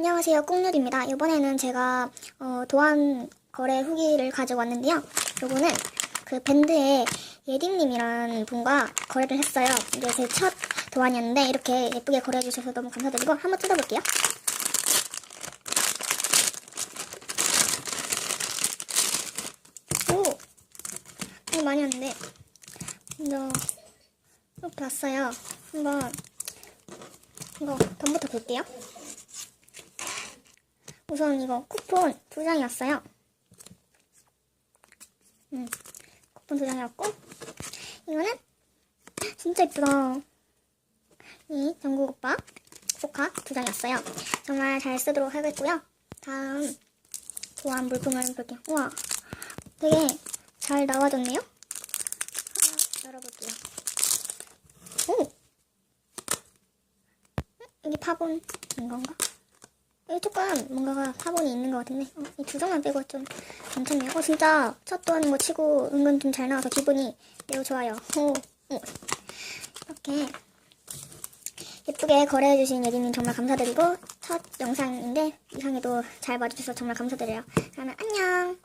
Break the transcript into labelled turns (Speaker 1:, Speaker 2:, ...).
Speaker 1: 안녕하세요. 꽁누리입니다. 이번에는 제가 어, 도안 거래 후기를 가지고 왔는데요. 요거는 그 밴드의 예딘님이라는 분과 거래를 했어요. 이게 제첫 도안이었는데 이렇게 예쁘게 거래해 주셔서 너무 감사드리고 한번 뜯어볼게요. 오! 이거 많이 왔는데. 먼저 이렇게 왔어요. 한번 이거 덤부터 볼게요 우선 이거 쿠폰 두 장이 왔어요. 음, 쿠폰 두 장이 왔고, 이거는 진짜 이쁘다. 이 전국 오빠 포카 두 장이 왔어요. 정말 잘 쓰도록 하겠고요. 다음 도안 물품을 볼게요. 우와, 되게 잘 나와졌네요. 하나 열어볼게요. 오! 음, 여기 파본인 건가? 여기 조금 뭔가가 파본이 있는 것 같은데 어, 이두 장만 빼고 좀 괜찮네요. 어 진짜 첫 도하는 거 치고 은근 좀 잘 나와서 기분이 매우 좋아요. 오, 오. 이렇게 예쁘게 거래해주신 예린님 정말 감사드리고 첫 영상인데 이상에도 잘 봐주셔서 정말 감사드려요. 그러면 안녕.